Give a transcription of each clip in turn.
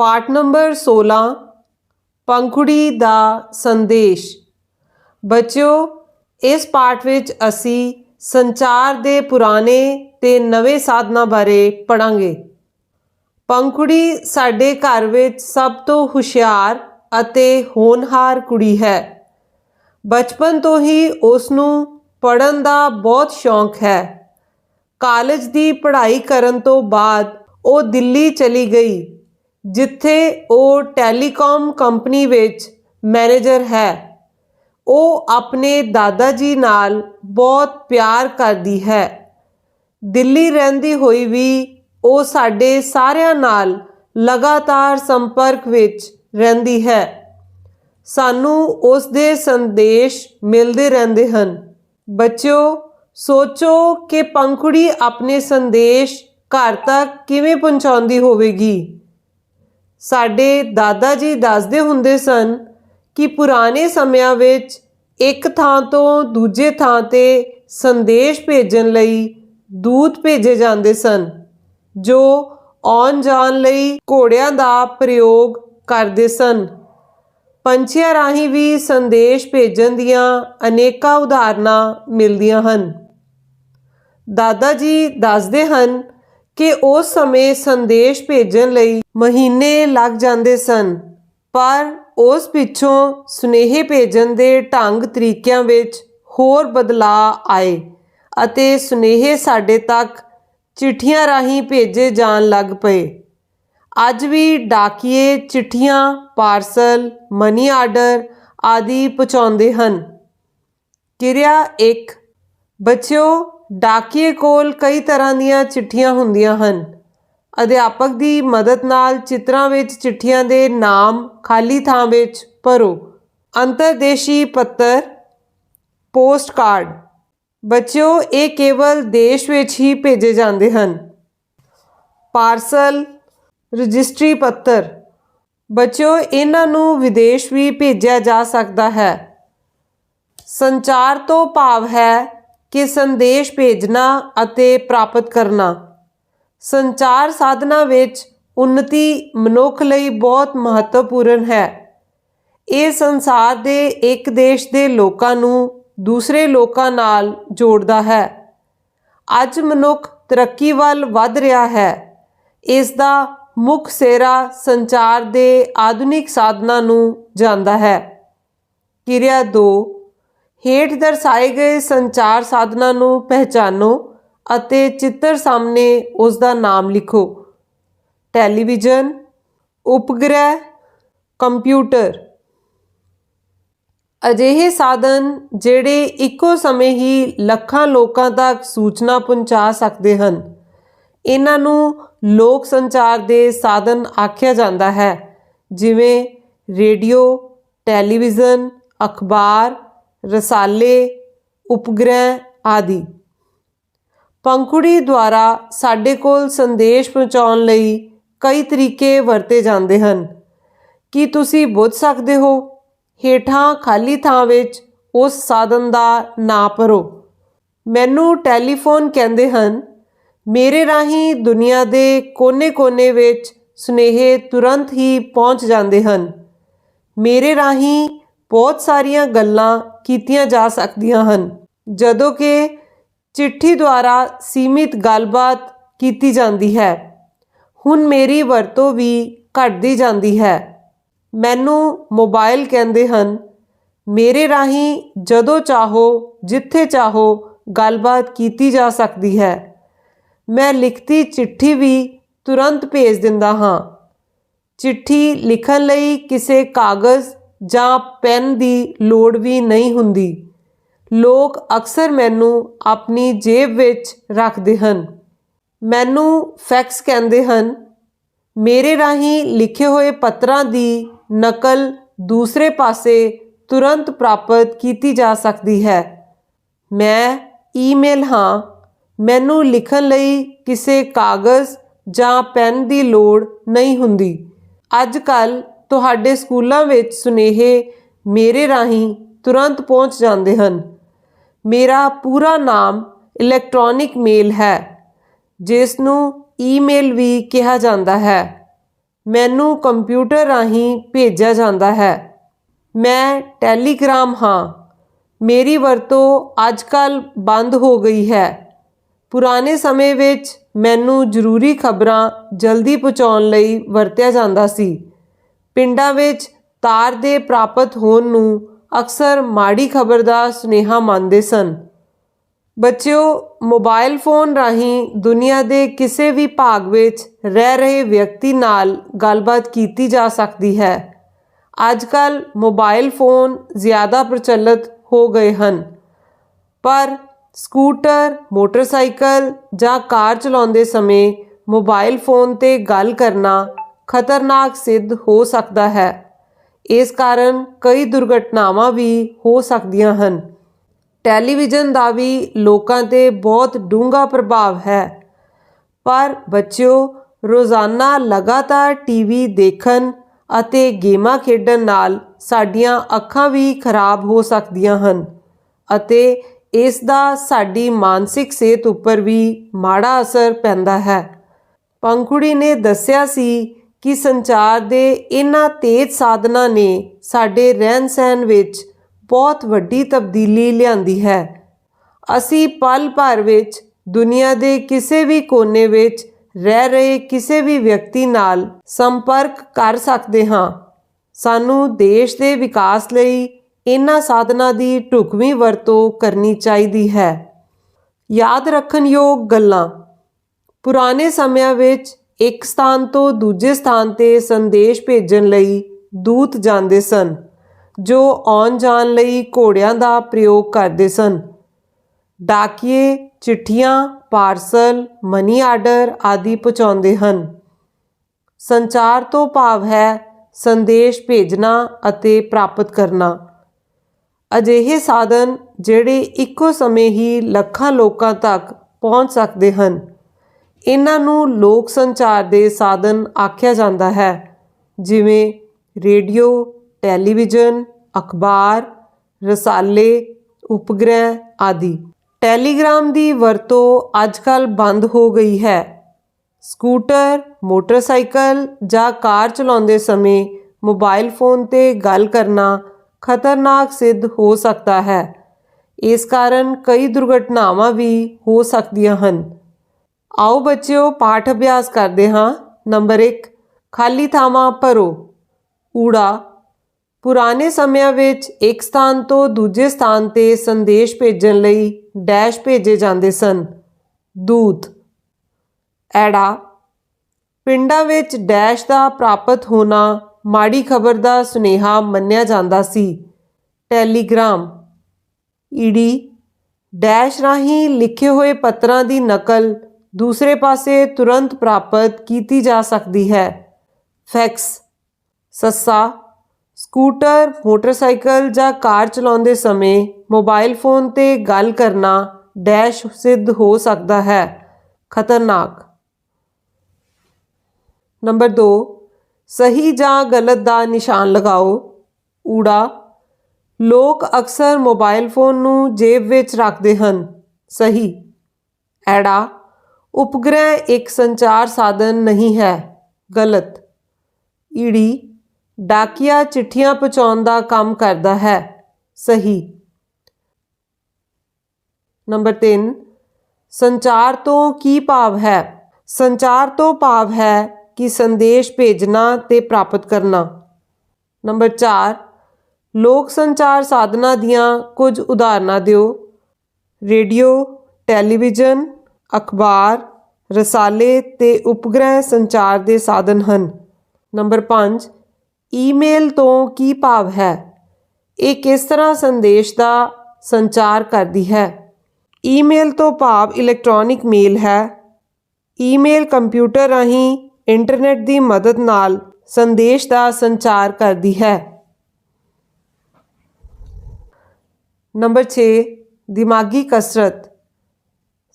ਪਾਠ ਨੰਬਰ 16 ਪੰਖੁੜੀ ਦਾ ਸੰਦੇਸ਼। ਬੱਚਿਓ, ਇਸ ਪਾਠ ਵਿੱਚ ਅਸੀਂ ਸੰਚਾਰ ਦੇ ਪੁਰਾਣੇ ਤੇ ਨਵੇਂ ਸਾਧਨਾਂ ਬਾਰੇ ਪੜਾਂਗੇ ਪੰਖੁੜੀ ਸਾਡੇ ਘਰ ਵਿੱਚ ਸਭ ਤੋਂ ਹੁਸ਼ਿਆਰ ਅਤੇ ਹੋਣਹਾਰ ਕੁੜੀ ਹੈ। ਬਚਪਨ ਤੋਂ ਹੀ ਉਸ ਨੂੰ ਪੜਨ ਦਾ ਬਹੁਤ ਸ਼ੌਂਕ ਹੈ। ਕਾਲਜ ਦੀ ਪੜ੍ਹਾਈ ਕਰਨ ਤੋਂ ਬਾਅਦ ਉਹ ਦਿੱਲੀ ਚਲੀ ਗਈ। ਜਿੱਥੇ ਉਹ ਟੈਲੀਕਾਮ ਕੰਪਨੀ ਵਿੱਚ ਮੈਨੇਜਰ ਹੈ। ਉਹ ਆਪਣੇ ਦਾਦਾ ਜੀ ਨਾਲ ਬਹੁਤ ਪਿਆਰ ਕਰਦੀ ਹੈ। ਦਿੱਲੀ ਰਹਿੰਦੀ ਹੋਈ ਵੀ ਉਹ ਸਾਡੇ ਸਾਰਿਆਂ ਨਾਲ ਲਗਾਤਾਰ ਸੰਪਰਕ ਵਿੱਚ ਰਹਿੰਦੀ ਹੈ। ਸਾਨੂੰ ਉਸ ਦੇ ਸੰਦੇਸ਼ ਮਿਲਦੇ ਰਹਿੰਦੇ ਹਨ। ਬੱਚਿਓ, ਸੋਚੋ ਕਿ ਪੰਖੁੜੀ ਆਪਣੇ ਸੰਦੇਸ਼ ਘਰ ਤੱਕ ਕਿਵੇਂ ਪਹੁੰਚਾਉਂਦੀ ਹੋਵੇਗੀ। ਸਾਡੇ ਦਾਦਾ ਜੀ ਦੱਸਦੇ ਹੁੰਦੇ ਸਨ ਕਿ ਪੁਰਾਣੇ ਸਮਿਆਂ ਵਿੱਚ ਇੱਕ ਥਾਂ ਤੋਂ ਦੂਜੇ ਥਾਂ ਤੇ ਸੰਦੇਸ਼ ਭੇਜਣ ਲਈ ਦੂਤ ਭੇਜੇ ਜਾਂਦੇ ਸਨ, ਜੋ ਆਉਣ ਜਾਣ ਲਈ ਘੋੜਿਆਂ ਦਾ ਪ੍ਰਯੋਗ ਕਰਦੇ ਸਨ। ਪੰਛੀਆਂ ਰਾਹੀਂ ਵੀ ਸੰਦੇਸ਼ ਭੇਜਣ ਦੀਆਂ ਅਨੇਕਾਂ ਉਦਾਹਰਨਾਂ ਮਿਲਦੀਆਂ ਹਨ। ਦਾਦਾ ਜੀ ਦੱਸਦੇ ਹਨ ਕਿ ਉਸ ਸਮੇਂ ਸੰਦੇਸ਼ ਭੇਜਣ ਲਈ ਮਹੀਨੇ ਲੱਗ ਜਾਂਦੇ ਸਨ, ਪਰ ਉਸ ਪਿੱਛੋਂ ਸੁਨੇਹੇ ਭੇਜਣ ਦੇ ਢੰਗ ਤਰੀਕਿਆਂ ਵਿੱਚ ਹੋਰ ਬਦਲਾਅ ਆਏ ਅਤੇ ਸੁਨੇਹੇ ਸਾਡੇ ਤੱਕ ਚਿੱਠੀਆਂ ਰਾਹੀਂ ਭੇਜੇ ਜਾਣ ਲੱਗ ਪਏ। ਅੱਜ ਵੀ ਡਾਕੀਏ ਚਿੱਠੀਆਂ, ਪਾਰਸਲ, ਮਨੀ ਆਰਡਰ ਆਦਿ ਪਹੁੰਚਾਉਂਦੇ ਹਨ। ਕਿਰਿਆ 1 ਬੱਚਿਓ ਡਾਕੀਏ ਕੋਲ ਕਈ ਤਰ੍ਹਾਂ ਦੀਆਂ ਚਿੱਠੀਆਂ ਹੁੰਦੀਆਂ ਹਨ। ਅਧਿਆਪਕ ਦੀ ਮਦਦ ਨਾਲ ਚਿੱਤਰਾਂ ਵਿੱਚ ਚਿੱਠੀਆਂ ਦੇ ਨਾਮ ਖਾਲੀ ਥਾਂ ਵਿੱਚ ਭਰੋ। ਅੰਤਰਦੇਸ਼ੀ ਪੱਤਰ, ਪੋਸਟ ਕਾਰਡ। ਬੱਚਿਓ, ਇਹ ਕੇਵਲ ਦੇਸ਼ ਵਿੱਚ ਹੀ ਭੇਜੇ ਜਾਂਦੇ ਹਨ। ਪਾਰਸਲ, ਰਜਿਸਟਰੀ ਪੱਤਰ। ਬੱਚਿਓ, ਇਹਨਾਂ ਨੂੰ ਵਿਦੇਸ਼ ਵੀ ਭੇਜਿਆ ਜਾ ਸਕਦਾ ਹੈ। ਸੰਚਾਰ ਤੋਂ ਭਾਵ ਹੈ ਕਿ ਸੰਦੇਸ਼ ਭੇਜਣਾ ਅਤੇ ਪ੍ਰਾਪਤ ਕਰਨਾ। ਸੰਚਾਰ ਸਾਧਨਾ ਵਿੱਚ ਉન્નਤੀ ਮਨੁੱਖ ਲਈ ਬਹੁਤ ਮਹੱਤਵਪੂਰਨ ਹੈ। ਇਹ ਸੰਸਾਰ ਦੇ ਇੱਕ ਦੇਸ਼ ਦੇ ਲੋਕਾਂ ਨੂੰ ਦੂਸਰੇ ਲੋਕਾਂ ਨਾਲ ਜੋੜਦਾ ਹੈ। ਅੱਜ ਮਨੁੱਖ ਤਰੱਕੀ ਵੱਲ ਵੱਧ ਰਿਹਾ ਹੈ। ਇਸ ਦਾ ਮੁੱਖ ਸਿਹਰਾ ਸੰਚਾਰ ਦੇ ਆਧੁਨਿਕ ਸਾਧਨਾਂ ਨੂੰ ਜਾਂਦਾ ਹੈ। ਕਿਰਿਆ 2 ਹੇਠ ਦਰਸਾਏ ਗਏ ਸੰਚਾਰ ਸਾਧਨਾਂ ਨੂੰ ਪਹਿਚਾਨੋ ਅਤੇ ਚਿੱਤਰ ਸਾਹਮਣੇ ਉਸ ਦਾ ਨਾਮ ਲਿਖੋ। ਟੈਲੀਵਿਜ਼ਨ, ਉਪਗ੍ਰਹਿ, ਕੰਪਿਊਟਰ। ਅਜਿਹੇ ਸਾਧਨ ਜਿਹੜੇ ਇੱਕੋ ਸਮੇਂ ਹੀ ਲੱਖਾਂ ਲੋਕਾਂ ਤੱਕ ਸੂਚਨਾ ਪਹੁੰਚਾ ਸਕਦੇ ਹਨ। ਇਹਨਾਂ ਨੂੰ ਲੋਕ ਸੰਚਾਰ ਦੇ ਸਾਧਨ ਆਖਿਆ ਜਾਂਦਾ ਹੈ, ਜਿਵੇਂ ਰੇਡੀਓ, ਟੈਲੀਵਿਜ਼ਨ, ਅਖਬਾਰ ਰਸਾਲੇ, ਉਪਗ੍ਰਹਿ ਆਦਿ। ਪੰਖੁੜੀ ਦੁਆਰਾ ਸਾਡੇ ਕੋਲ ਸੰਦੇਸ਼ ਪਹੁੰਚਾਉਣ ਲਈ ਕਈ ਤਰੀਕੇ ਵਰਤੇ ਜਾਂਦੇ ਹਨ। ਕੀ ਤੁਸੀਂ ਬੁੱਝ ਸਕਦੇ ਹੋ? ਹੇਠਾਂ ਖਾਲੀ ਥਾਂ ਵਿੱਚ ਉਸ ਸਾਧਨ ਦਾ ਨਾਂ ਭਰੋ। ਮੈਨੂੰ ਟੈਲੀਫੋਨ ਕਹਿੰਦੇ ਹਨ, ਮੇਰੇ ਰਾਹੀਂ ਦੁਨੀਆ ਦੇ ਕੋਨੇ-ਕੋਨੇ ਵਿੱਚ ਸੁਨੇਹੇ ਤੁਰੰਤ ਹੀ ਪਹੁੰਚ ਜਾਂਦੇ ਹਨ। ਮੇਰੇ ਰਾਹੀਂ ਬਹੁਤ ਸਾਰੀਆਂ ਗੱਲਾਂ ਕੀਤੀਆਂ ਜਾ ਸਕਦੀਆਂ ਹਨ, ਜਦੋਂ ਕਿ ਚਿੱਠੀ ਦੁਆਰਾ ਸੀਮਿਤ ਗੱਲਬਾਤ ਕੀਤੀ ਜਾਂਦੀ ਹੈ। ਹੁਣ ਮੇਰੀ ਵਰਤੋਂ ਵੀ ਘਟਦੀ ਜਾਂਦੀ ਹੈ। ਮੈਨੂੰ ਮੋਬਾਈਲ ਕਹਿੰਦੇ ਹਨ, ਮੇਰੇ ਰਾਹੀਂ ਜਦੋਂ ਚਾਹੋ, ਜਿੱਥੇ ਚਾਹੋ ਗੱਲਬਾਤ ਕੀਤੀ ਜਾ ਸਕਦੀ ਹੈ। ਮੈਂ ਲਿਖਤੀ ਚਿੱਠੀ ਵੀ ਤੁਰੰਤ ਭੇਜ ਦਿੰਦਾ ਹਾਂ। ਚਿੱਠੀ ਲਿਖਣ ਲਈ ਕਿਸੇ ਕਾਗਜ਼ ਜਾਂ ਪੈਨ ਦੀ ਲੋੜ ਵੀ ਨਹੀਂ ਹੁੰਦੀ। ਲੋਕ ਅਕਸਰ ਮੈਨੂੰ ਆਪਣੀ ਜੇਬ ਵਿੱਚ ਰੱਖਦੇ ਹਨ। ਮੈਨੂੰ ਫੈਕਸ ਕਹਿੰਦੇ ਹਨ, ਮੇਰੇ ਰਾਹੀਂ ਲਿਖੇ ਹੋਏ ਪੱਤਰਾਂ ਦੀ ਨਕਲ ਦੂਸਰੇ ਪਾਸੇ ਤੁਰੰਤ ਪ੍ਰਾਪਤ ਕੀਤੀ ਜਾ ਸਕਦੀ ਹੈ। ਮੈਂ ਈਮੇਲ ਹਾਂ। ਮੈਨੂੰ ਲਿਖਣ ਲਈ ਕਿਸੇ ਕਾਗਜ਼ ਜਾਂ ਪੈਨ ਦੀ ਲੋੜ ਨਹੀਂ ਹੁੰਦੀ। ਅੱਜ ਕੱਲ ਤੁਹਾਡੇ ਸਕੂਲਾਂ ਵਿੱਚ ਸੁਨੇਹੇ ਮੇਰੇ ਰਾਹੀਂ ਤੁਰੰਤ ਪਹੁੰਚ ਜਾਂਦੇ ਹਨ। ਮੇਰਾ ਪੂਰਾ ਨਾਮ ਇਲੈਕਟ੍ਰੋਨਿਕ ਮੇਲ ਹੈ ਜਿਸ ਨੂੰ ਈਮੇਲ ਵੀ ਕਿਹਾ ਜਾਂਦਾ ਹੈ। ਮੈਨੂੰ ਕੰਪਿਊਟਰ ਰਾਹੀਂ ਭੇਜਿਆ ਜਾਂਦਾ ਹੈ। ਮੈਂ ਟੈਲੀਗ੍ਰਾਮ ਹਾਂ। ਮੇਰੀ ਵਰਤੋਂ ਅੱਜਕੱਲ ਬੰਦ ਹੋ ਗਈ ਹੈ। ਪੁਰਾਣੇ ਸਮੇਂ ਵਿੱਚ ਮੈਨੂੰ ਜ਼ਰੂਰੀ ਖਬਰਾਂ ਜਲਦੀ ਪਹੁੰਚਾਉਣ ਲਈ ਵਰਤਿਆ ਜਾਂਦਾ ਸੀ। ਪਿੰਡਾਂ ਵਿੱਚ ਤਾਰ ਦੇ ਪ੍ਰਾਪਤ ਹੋਣ ਨੂੰ ਅਕਸਰ ਮਾੜੀ ਖਬਰ ਦਾ ਸੁਨੇਹਾ ਮੰਨਦੇ ਸਨ। ਬੱਚਿਓ, ਮੋਬਾਈਲ ਫੋਨ ਰਾਹੀਂ ਦੁਨੀਆ ਦੇ ਕਿਸੇ ਵੀ ਭਾਗ ਵਿੱਚ ਰਹਿ ਰਹੇ ਵਿਅਕਤੀ ਨਾਲ ਗੱਲਬਾਤ ਕੀਤੀ ਜਾ ਸਕਦੀ ਹੈ। ਅੱਜ ਕੱਲ ਮੋਬਾਈਲ ਫੋਨ ਜ਼ਿਆਦਾ ਪ੍ਰਚਲਿਤ ਹੋ ਗਏ ਹਨ। ਪਰ ਸਕੂਟਰ, ਮੋਟਰਸਾਈਕਲ ਜਾਂ ਕਾਰ ਚਲਾਉਂਦੇ ਸਮੇਂ ਮੋਬਾਈਲ ਫੋਨ ਤੇ ਗੱਲ ਕਰਨਾ ਖਤਰਨਾਕ ਸਿੱਧ ਹੋ ਸਕਦਾ ਹੈ। ਇਸ ਕਾਰਨ ਕਈ ਦੁਰਘਟਨਾਵਾਂ ਵੀ ਹੋ ਸਕਦੀਆਂ ਹਨ। ਟੈਲੀਵਿਜ਼ਨ ਦਾ ਵੀ ਲੋਕਾਂ ਤੇ ਬਹੁਤ ਡੂੰਘਾ ਪ੍ਰਭਾਵ ਹੈ। ਪਰ ਬੱਚਿਓ, ਰੋਜ਼ਾਨਾ ਲਗਾਤਾਰ ਟੀਵੀ ਦੇਖਣ ਅਤੇ ਗੇਮਾਂ ਖੇਡਣ ਨਾਲ ਸਾਡੀਆਂ ਅੱਖਾਂ ਵੀ ਖਰਾਬ ਹੋ ਸਕਦੀਆਂ ਹਨ ਅਤੇ ਇਸ ਦਾ ਸਾਡੀ ਮਾਨਸਿਕ ਸਿਹਤ ਉੱਪਰ ਵੀ ਮਾੜਾ ਅਸਰ ਪੈਂਦਾ ਹੈ। ਪੰਖੁੜੀ ਨੇ ਦੱਸਿਆ ਸੀ ਕਿ ਸੰਚਾਰ ਦੇ ਇਹਨਾਂ ਤੇਜ਼ ਸਾਧਨਾਂ ਨੇ ਸਾਡੇ ਰਹਿਣ ਸਹਿਣ ਵਿੱਚ ਬਹੁਤ ਵੱਡੀ ਤਬਦੀਲੀ ਲਿਆਂਦੀ ਹੈ। ਅਸੀਂ ਪਲ ਭਰ ਵਿੱਚ ਦੁਨੀਆ ਦੇ ਕਿਸੇ ਵੀ ਕੋਨੇ ਵਿੱਚ ਰਹਿ ਰਹੇ ਕਿਸੇ ਵੀ ਵਿਅਕਤੀ ਨਾਲ ਸੰਪਰਕ ਕਰ ਸਕਦੇ ਹਾਂ। ਸਾਨੂੰ ਦੇਸ਼ ਦੇ ਵਿਕਾਸ ਲਈ ਇਹਨਾਂ ਸਾਧਨਾਂ ਦੀ ਢੁਕਵੀਂ ਵਰਤੋਂ ਕਰਨੀ ਚਾਹੀਦੀ ਹੈ। ਯਾਦ ਰੱਖਣ ਯੋਗ ਗੱਲਾਂ। ਪੁਰਾਣੇ ਸਮਿਆਂ ਵਿੱਚ ਇੱਕ ਸਥਾਨ ਤੋਂ ਦੂਜੇ ਸਥਾਨ ਤੇ ਸੰਦੇਸ਼ ਭੇਜਣ ਲਈ ਦੂਤ ਜਾਂਦੇ ਸਨ, ਜੋ ਆਉਣ ਜਾਣ ਲਈ ਘੋੜਿਆਂ ਦਾ ਪ੍ਰਯੋਗ ਕਰਦੇ ਸਨ। ਡਾਕੀਏ ਚਿੱਠੀਆਂ, ਪਾਰਸਲ, ਮਨੀ ਆਰਡਰ ਆਦਿ ਪਹੁੰਚਾਉਂਦੇ ਹਨ। ਸੰਚਾਰ ਤੋਂ ਭਾਵ ਹੈ ਸੰਦੇਸ਼ ਭੇਜਣਾ ਅਤੇ ਪ੍ਰਾਪਤ ਕਰਨਾ। ਅਜਿਹੇ ਸਾਧਨ ਜਿਹੜੇ ਇੱਕੋ ਸਮੇਂ ਹੀ ਲੱਖਾਂ ਲੋਕਾਂ ਤੱਕ ਪਹੁੰਚ ਸਕਦੇ ਹਨ। ਇਹਨਾਂ ਨੂੰ ਲੋਕ ਸੰਚਾਰ ਦੇ ਸਾਧਨ ਆਖਿਆ ਜਾਂਦਾ ਹੈ, ਜਿਵੇਂ ਰੇਡੀਓ, ਟੈਲੀਵਿਜ਼ਨ, ਅਖਬਾਰ, ਰਸਾਲੇ, ਉਪਗ੍ਰਹਿ ਆਦਿ। ਟੈਲੀਗ੍ਰਾਮ ਦੀ ਵਰਤੋਂ ਅੱਜਕੱਲ ਬੰਦ ਹੋ ਗਈ ਹੈ। ਸਕੂਟਰ, ਮੋਟਰਸਾਈਕਲ ਜਾਂ ਕਾਰ ਚਲਾਉਂਦੇ ਸਮੇਂ ਮੋਬਾਈਲ ਫੋਨ ਤੇ ਗੱਲ ਕਰਨਾ ਖਤਰਨਾਕ ਸਿੱਧ ਹੋ ਸਕਦਾ ਹੈ। ਇਸ ਕਾਰਨ ਕਈ ਦੁਰਘਟਨਾਵਾਂ ਵੀ ਹੋ ਸਕਦੀਆਂ ਹਨ। ਆਓ ਬੱਚਿਓ, ਪਾਠ ਅਭਿਆਸ ਕਰਦੇ ਹਾਂ। ਨੰਬਰ 1 ਖਾਲੀ ਥਾਵਾਂ ਭਰੋ। ਊੜਾ, ਪੁਰਾਣੇ ਸਮਿਆਂ ਵਿੱਚ ਇੱਕ ਸਥਾਨ ਤੋਂ ਦੂਜੇ ਸਥਾਨ ਤੇ ਸੰਦੇਸ਼ ਭੇਜਣ ਲਈ ਡੈਸ਼ ਭੇਜੇ ਜਾਂਦੇ ਸਨ। ਦੂਤ, ਐੜਾ, ਪਿੰਡਾਂ ਵਿੱਚ ਡੈਸ਼ ਦਾ ਪ੍ਰਾਪਤ ਹੋਣਾ ਮਾੜੀ ਖਬਰ ਦਾ ਸੁਨੇਹਾ ਮੰਨਿਆ ਜਾਂਦਾ ਸੀ। ਟੈਲੀਗ੍ਰਾਮ, ਈਡੀ, ਡੈਸ਼ ਰਾਹੀਂ ਲਿਖੇ ਹੋਏ ਪੱਤਰਾਂ ਦੀ ਨਕਲ ਦੂਸਰੇ ਪਾਸੇ ਤੁਰੰਤ ਪ੍ਰਾਪਤ ਕੀਤੀ ਜਾ ਸਕਦੀ ਹੈ। ਫੈਕਸ। ਸੱਸਾ। ਸਕੂਟਰ, ਮੋਟਰਸਾਈਕਲ ਜਾਂ ਕਾਰ ਚਲਾਉਂਦੇ ਸਮੇਂ ਮੋਬਾਈਲ ਫੋਨ ਤੇ ਗੱਲ ਕਰਨਾ ਡੈਸ਼ ਸਿੱਧ ਹੋ ਸਕਦਾ ਹੈ। ਖਤਰਨਾਕ। ਨੰਬਰ 2 ਸਹੀ ਜਾਂ ਗਲਤ ਦਾ ਨਿਸ਼ਾਨ ਲਗਾਓ। ਊੜਾ। ਲੋਕ ਅਕਸਰ ਮੋਬਾਈਲ ਫੋਨ ਨੂੰ ਜੇਬ ਵਿੱਚ ਰੱਖਦੇ ਹਨ। ਸਹੀ। ਐੜਾ। ਉਪਗ੍ਰਹਿ ਇੱਕ ਸੰਚਾਰ ਸਾਧਨ ਨਹੀਂ ਹੈ, ਗਲਤ। ਈੜੀ, ਡਾਕੀਆ ਚਿੱਠੀਆਂ ਪਹੁੰਚਾਉਣ ਦਾ ਕੰਮ ਕਰਦਾ ਹੈ, ਸਹੀ। ਨੰਬਰ 3 ਸੰਚਾਰ ਤੋਂ ਕੀ ਭਾਵ ਹੈ? ਸੰਚਾਰ ਤੋਂ ਭਾਵ ਹੈ ਕਿ ਸੰਦੇਸ਼ ਭੇਜਣਾ ਤੇ ਪ੍ਰਾਪਤ ਕਰਨਾ। ਨੰਬਰ 4 ਲੋਕ ਸੰਚਾਰ ਸਾਧਨਾਂ ਦੀਆਂ ਕੁਝ ਉਦਾਹਰਨਾਂ ਦਿਓ। ਰੇਡੀਓ, ਟੈਲੀਵਿਜ਼ਨ ਅਖਬਾਰ, ਰਸਾਲੇ ਤੇ ਉਪਗ੍ਰਹਿ ਸੰਚਾਰ ਦੇ ਸਾਧਨ ਹਨ। ਨੰਬਰ 5 ਈਮੇਲ ਤੋਂ ਕੀ ਭਾਵ ਹੈ? ਇਹ ਕਿਸ ਤਰ੍ਹਾਂ ਸੰਦੇਸ਼ ਦਾ ਸੰਚਾਰ ਕਰਦੀ ਹੈ? ਈਮੇਲ ਤੋਂ ਭਾਵ ਇਲੈਕਟ੍ਰੋਨਿਕ ਮੇਲ ਹੈ। ਈਮੇਲ ਕੰਪਿਊਟਰ ਰਾਹੀਂ ਇੰਟਰਨੈਟ ਦੀ ਮਦਦ ਨਾਲ ਸੰਦੇਸ਼ ਦਾ ਸੰਚਾਰ ਕਰਦੀ ਹੈ। ਨੰਬਰ 6 ਦਿਮਾਗੀ ਕਸਰਤ।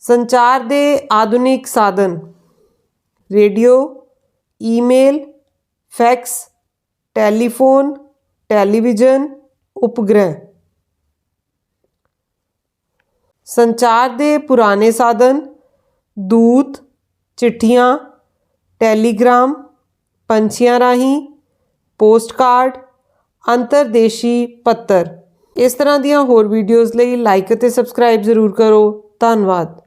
ਸੰਚਾਰ ਦੇ ਆਧੁਨਿਕ ਸਾਧਨ, radio, email, fax, telephone, television, ਉਪਗ੍ਰਹਿ। ਸੰਚਾਰ ਦੇ ਪੁਰਾਣੇ ਸਾਧਨ, ਦੂਤ, ਚਿੱਠੀਆਂ, ਟੈਲੀਗ੍ਰਾਮ, ਪੰਛੀਆਂ ਰਾਹੀਂ, ਪੋਸਟਕਾਰਡ, ਅੰਤਰਦੇਸ਼ੀ ਪੱਤਰ। ਇਸ ਤਰ੍ਹਾਂ ਦੀਆਂ ਹੋਰ ਵੀਡੀਓਜ਼ ਲਈ ਲਾਈਕ ਅਤੇ ਸਬਸਕ੍ਰਾਈਬ ਜ਼ਰੂਰ ਕਰੋ। ਧੰਨਵਾਦ।